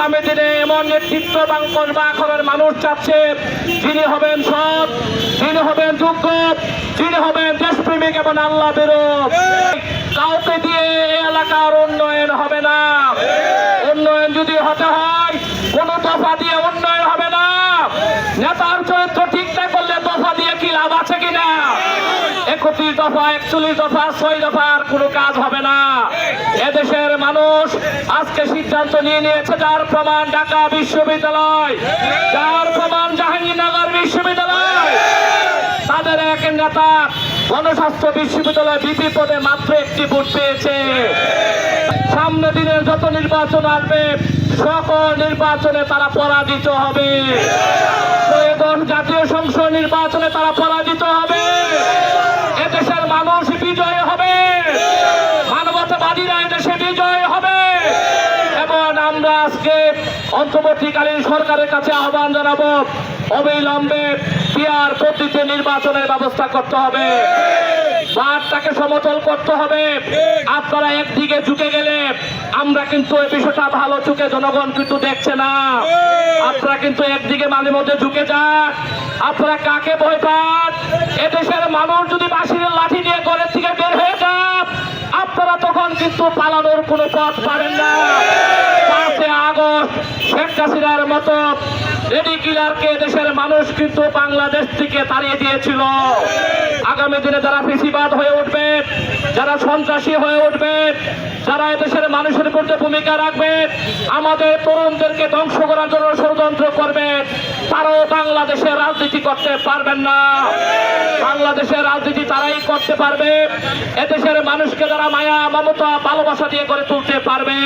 আগামী দিনে এমন নেতৃত্ব বা খবরের মানুষ চাচ্ছে যিনি হবেন সৎ, যিনি হবেন যোগ্য, যিনি হবেন দেশপ্রেমিক এবং আল্লাহ বেরোব কাউকে দিয়ে এই এলাকার উন্নয়ন হবে না। উন্নয়ন যদি হতে হয়, কোন দফা দিয়ে উন্নয়ন হবে না। নেতার চরিত্র ঠিক না করলে দফা দিয়ে কি লাভ আছে কিনা? একত্রিশ দফা, একচল্লিশ দফা, ছয় দফার কোনো কাজ হবে না। এদেশের মানুষ আজকে সিদ্ধান্ত নিয়ে নিয়েছে, যার প্রমাণ ঢাকা বিশ্ববিদ্যালয়। যার প্রমাণ জাহাঙ্গীরনগর বিশ্ববিদ্যালয়। তাদের এক নেতা গণস্বাস্থ্য বিশ্ববিদ্যালয় বিপি পদে মাত্র একটি ভোট পেয়েছে। সামনে দিনের যত নির্বাচন আসবে, সকল নির্বাচনে তারা পরাজিত হবে। জাতীয় সংসদ নির্বাচনে তারা পরাজিত হবে। এদেশের মানুষ বিজয় হবে। মানবতাবাদীরা এদেশে বিজয় আমরা আজকে অন্তর্বর্তীকালীন সরকারের কাছে আহ্বান জানাব। অবিলম্বে পিয়ার পদ্ধতিতে নির্বাচনের ব্যবস্থা করতে হবে। বারটাকে সমতল করতে হবে। আপনারা একদিকে ঝুঁকে গেলে আমরা কিন্তু এই বিষয়টা ভালো চোখে জনগণ কিন্তু দেখছে না। আপনারা কিন্তু একদিকে মাঝে মধ্যে ঝুঁকে যান। আপনারা কাকে ভয় পান? এদেশের মানুষ যদি বাসিরের লাঠি নিয়ে ঘরের থেকে বের হয়ে যান, আপনারা তখন কিন্তু পালানোর কোনো পথ পাবেন না। হাসিনার মতো লেডি কিলারকে দেশের মানুষ কিন্তু বাংলাদেশ থেকে তাড়িয়ে দিয়েছিল। আগামী দিনে যারা ফেসিবাদ হয়ে উঠবে, যারা সন্ত্রাসী হয়ে উঠবে, যারা এদেশের মানুষের বিরুদ্ধে ভূমিকা রাখবে, আমাদের তরুণদেরকে ধ্বংস করার জন্য ষড়যন্ত্র করবে, তারাও বাংলাদেশের রাজনীতি করতে পারবেন না। বাংলাদেশের রাজনীতি তারাই করতে পারবে। এদেশের মানুষকে যারা মায়া, মমতা, ভালোবাসা দিয়ে করে তুলতে পারবে।